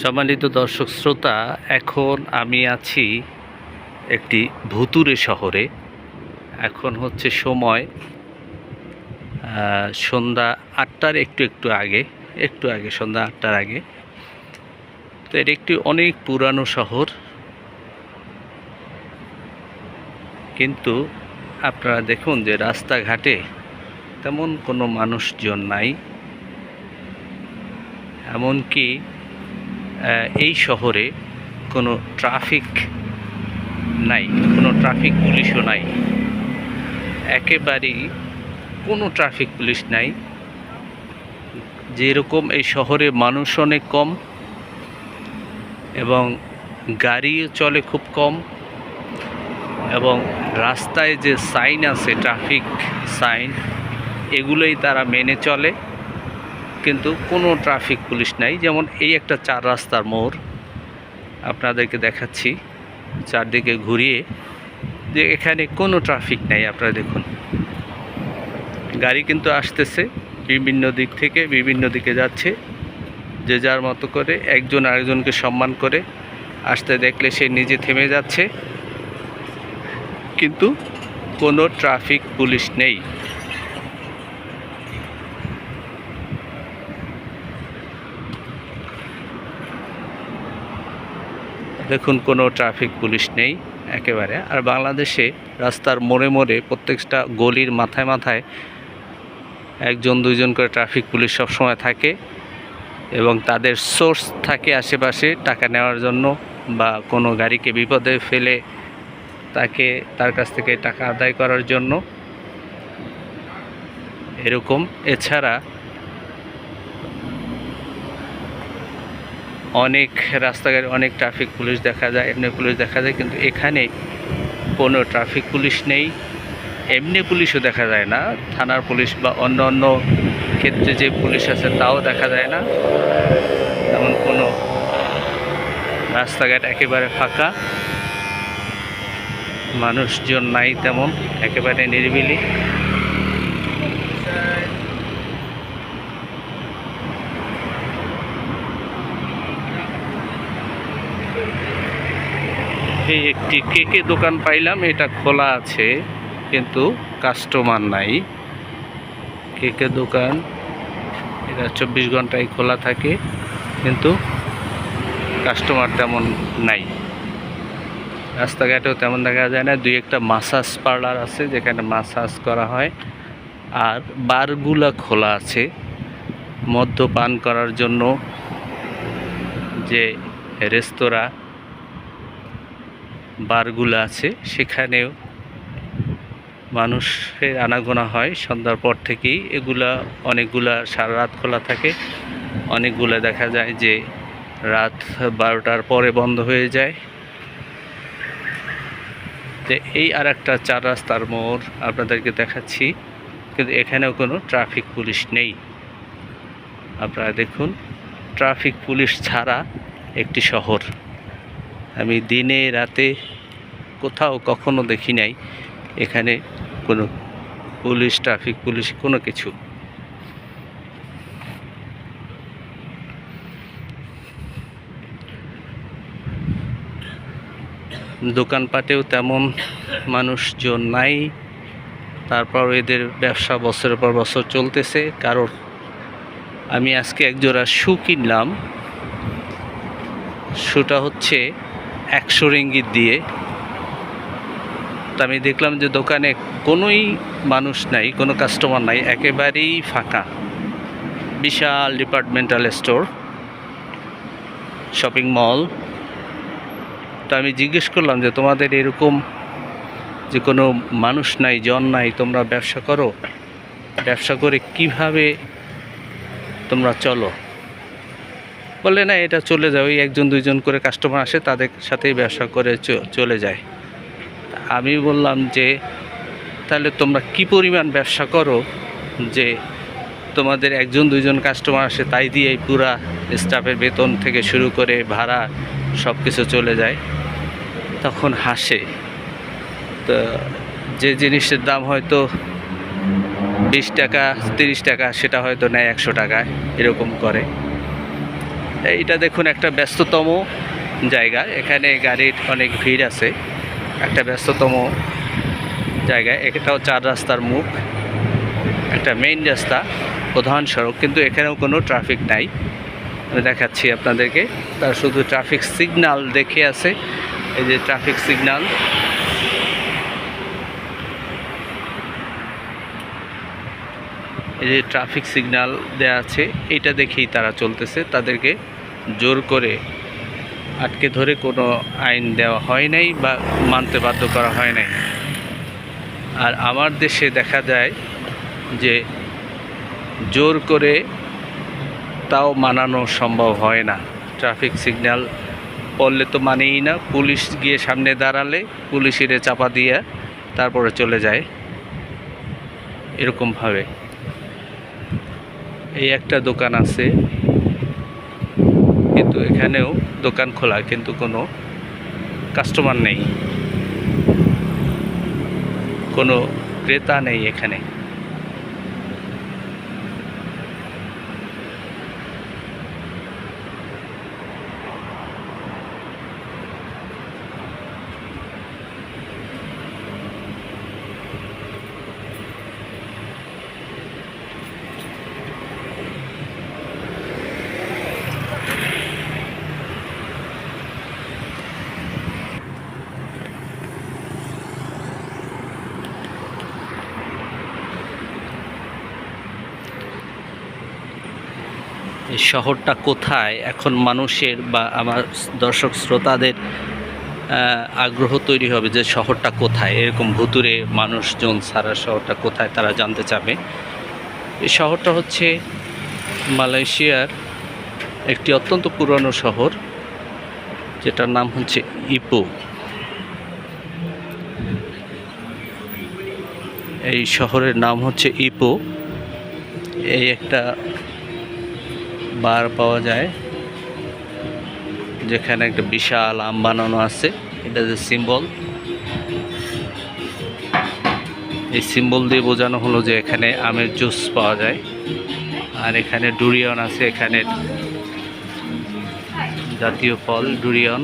সম্মানিত দর্শক শ্রোতা, এখন আমি আছি একটি ভুতুরে শহরে। এখন হচ্ছে সময় সন্ধ্যা আটটার একটু একটু আগে একটু আগে, সন্ধ্যা আটটার আগে। তো এটি একটি অনেক পুরানো শহর। কিন্তু আপনারা দেখুন যে রাস্তাঘাটে তেমন কোনো মানুষজন নাই। এমনকি এই শহরে কোনো ট্রাফিক নাই, কোনো ট্রাফিক পুলিশও নাই। একেবারেই কোনো ট্রাফিক পুলিশ নাই। যেরকম এই শহরে মানুষ অনেক কম এবং গাড়িও চলে খুব কম এবং রাস্তায় যে সাইন আছে, ট্রাফিক সাইন, এগুলোই তারা মেনে চলে। কিন্তু কোনো ট্রাফিক পুলিশ নাই। যেমন এই একটা চার রাস্তার মোড় আপনাদেরকে দেখাচ্ছি, চারদিকে ঘুরিয়ে। যে এখানে কোনো ট্রাফিক নাই আপনারা দেখুন। গাড়ি কিন্তু আসতেছে, বিভিন্ন দিক থেকে বিভিন্ন দিকে যাচ্ছে। যে যার মতো করে একজন আরেকজনকে সম্মান করে আসতে দেখলে সে নিজে থেমে যাচ্ছে। কিন্তু কোনো ট্রাফিক পুলিশ নেই। দেখুন কোনো ট্রাফিক পুলিশ নেই একেবারে। আর বাংলাদেশে রাস্তার মোড়ে মোড়ে প্রত্যেকটা গলির মাথায় মাথায় একজন, দুইজন করে ট্রাফিক পুলিশ সবসময় থাকে এবং তাদের সোর্স থাকে আশেপাশে টাকা নেওয়ার জন্য বা কোনো গাড়িকে বিপদে ফেলে তাকে, তার কাছ থেকে টাকা আদায় করার জন্য। এরকম। এছাড়া অনেক রাস্তাঘাটে অনেক ট্রাফিক পুলিশ দেখা যায়, এমনি পুলিশ দেখা যায়, কিন্তু এখানে কোনো ট্রাফিক পুলিশ নেই। এমনি পুলিশও দেখা যায় না। থানার পুলিশ বা অন্য অন্য ক্ষেত্রে যে পুলিশ আছে, তাও দেখা যায় না। এমন কোনো রাস্তাঘাট একেবারে ফাঁকা। মানুষজন নাই তেমন, একেবারে নিরিবিলি। এই একটি কেকে দোকান পাইলাম, এটা খোলা আছে, কিন্তু কাস্টমার নাই। কেকের দোকান, এটা চব্বিশ ঘন্টায় খোলা থাকে, কিন্তু কাস্টমার তেমন নাই। রাস্তাঘাটেও তেমন দেখা যায় না। দুই একটা মাসাজ পার্লার আছে, যেখানে মাসাজ করা হয়, আর বারগুলা খোলা আছে। মদ্যপান করার জন্য যে রেস্তোরাঁ বারগুলো আছে, সেখানেও মানুষের আনাগোনা হয়। সন্ধ্যার পর থেকেই এগুলা, অনেকগুলা সারা রাত খোলা থাকে। অনেকগুলো দেখা যায় যে রাত বারোটার পরে বন্ধ হয়ে যায়। তো এই আর একটা চার রাস্তার মোড় আপনাদেরকে দেখাচ্ছি। কিন্তু এখানেও কোনো ট্রাফিক পুলিশ নেই। আপনারা দেখুন, ট্রাফিক পুলিশ ছাড়া একটি শহর। আমি দিনে, রাতে কোথাও কখনো দেখি নাই এখানে কোনো পুলিশ ট্রাফিক, পুলিশ কোনো কিছু। দোকানপাটেও তেমন মানুষজন নাই। তারপর এদের ব্যবসা বছরের পর বছর চলতেছে। কারণ আমি আজকে একজোড়া শু কিনলাম। শুটা হচ্ছে একশো রিঙ্গিত দিয়ে। তো আমি দেখলাম যে দোকানে কোনোই মানুষ নাই, কোনো কাস্টমার নাই, একেবারেই ফাঁকা। বিশাল ডিপার্টমেন্টাল স্টোর শপিং মল তো আমি জিজ্ঞেস করলাম যে, তোমাদের এরকম যে কোনো মানুষ নাই, জন নাই, তোমরা ব্যবসা করো? ব্যবসা করে কীভাবে তোমরা চলো? বলে না, এটা চলে যায়। ওই একজন, দুইজন করে কাস্টমার আসে, তাদের সাথেই ব্যবসা করে চলে যায়। আমি বললাম যে, তাহলে তোমরা কি পরিমাণ ব্যবসা করো যে, তোমাদের একজন, দুইজন কাস্টমার আসে, তাই দিয়ে পুরা স্টাফের বেতন থেকে শুরু করে ভাড়া সব কিছু চলে যায়। তখন হাসে। তো যে জিনিসের দাম হয়তো বিশ টাকা, তিরিশ টাকা, সেটা হয়তো নেয় একশো টাকায়, এরকম করে। এইটা দেখুন একটা ব্যস্ততম জায়গা। এখানে গাড়ির অনেক ভিড় আছে। একটা ব্যস্ততম জায়গা। এটাও চার রাস্তার মুখ। একটা মেইন রাস্তা, প্রধান সড়ক। কিন্তু এখানেও কোনো ট্রাফিক নাই। দেখাচ্ছি আপনাদেরকে। তার শুধু ট্রাফিক সিগনাল দেখে আছে। এই যে ট্রাফিক সিগন্যাল এই যে ট্রাফিক সিগন্যাল দেওয়া আছে, এটা দেখেই তারা চলতেছে। তাদেরকে জোর করে আটকে ধরে কোনো আইন দেওয়া হয় নাই বা মানতে বাধ্য করা হয় নাই। আর আমার দেশে দেখা যায় যে জোর করে তাও মানানো সম্ভব হয় না। ট্রাফিক সিগন্যাল পড়লে তো মানেই না, পুলিশ গিয়ে সামনে দাঁড়ালে পুলিশের চাপা দিয়ে তারপরে চলে যায়। এরকমভাবে এই একটা দোকান আছে। কিন্তু এখানেও দোকান খোলা, কিন্তু কোনো কাস্টমার নেই। কোনো ক্রেতা নেই এখানে। শহরটা কোথায়? এখন মানুষের বা আমার দর্শক শ্রোতাদের আগ্রহ তৈরি হবে যে শহরটা কোথায়? এরকম ভুতুরে মানুষজন সারা শহরটা কোথায় তারা জানতে চাবে। এই শহরটা হচ্ছে মালয়েশিয়ার একটি অত্যন্ত পুরনো শহর, যেটার নাম হচ্ছে ইপো। এই শহরের নাম হচ্ছে ইপো। এই একটা বার পাওয়া যায়। যেখানে একটা বিশাল আম বানানো আছে। এটা যে সিম্বল এই সিম্বল দিয়ে বোঝানো হলো যে এখানে আমের জুস পাওয়া যায়। আর এখানে ডুরিয়ন আছে এখানে। জাতীয় ফল ডুরিয়ন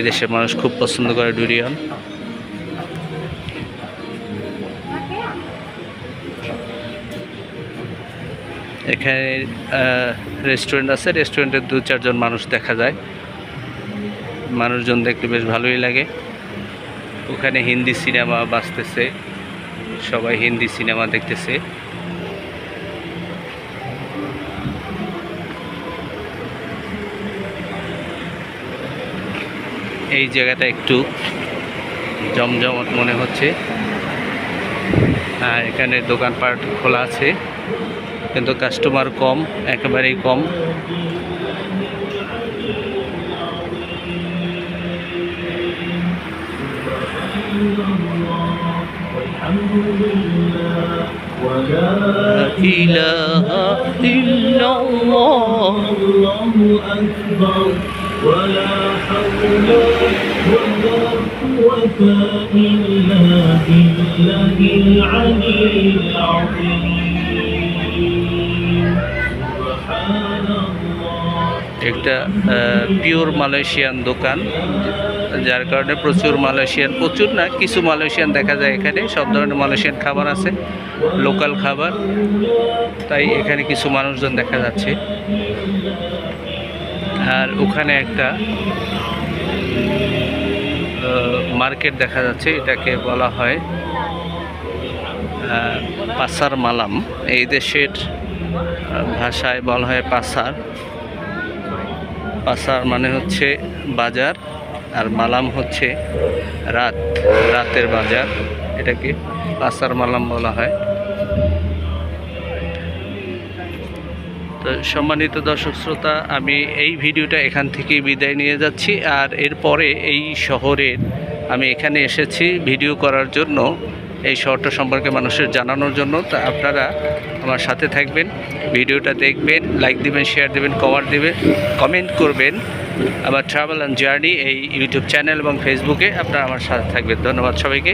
এদেশের মানুষ খুব পছন্দ করে ডুরিয়ন এখানে রেস্টুরেন্ট আছে। রেস্টুরেন্টে দু চারজন মানুষ দেখা যায়। মানুষজন দেখতে বেশ ভালোই লাগে। ওখানে হিন্দি সিনেমা বাজতেছে। সবাই হিন্দি সিনেমা দেখতেছে। এই জায়গাটা একটু জমজমট মনে হচ্ছে। আর এখানে দোকানপাট খোলা আছে। কিন্তু কাস্টমার কম একেবারেই কম والحمد لله ولا إله إلا الله الله أكبر ولا حول ولا قوة إلا بالله العلي العظيم একটা পিওর মালয়েশিয়ান দোকান, যার কারণে প্রচুর মালয়েশিয়ান প্রচুর না, কিছু মালয়েশিয়ান দেখা যায় এখানে, সব ধরনের মালয়েশিয়ান খাবার আছে লোকাল খাবার, তাই এখানে কিছু মানুষজন দেখা যাচ্ছে। আর ওখানে একটা মার্কেট দেখা যাচ্ছে, এটাকে বলা হয় পাসার মালাম। এই দেশের ভাষায় বলা হয় পাসার। পাসার মানে হচ্ছে বাজার, আর মালাম হচ্ছে রাত, রাতের বাজার, এটাকে পাসার মালাম বলা হয়। তো সম্মানিত দর্শক শ্রোতা, আমি এই ভিডিওটা এখান থেকেই বিদায় নিয়ে যাচ্ছি, আর এরপরে এই শহরের আমি এখানে এসেছি ভিডিও করার জন্য। এই শহরটা সম্পর্কে মানুষের জানানোর জন্য। তা আপনারা আমার সাথে থাকবেন, ভিডিওটা দেখবেন লাইক দিবেন শেয়ার দেবেন কমার দেবেন কমেন্ট করবেন। আমার ট্রাভেল অ্যান্ড জার্নি এই ইউটিউব চ্যানেল এবং ফেসবুকে আপনারা আমার সাথে থাকবেন। ধন্যবাদ সবাইকে।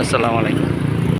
আসসালামু আলাইকুম।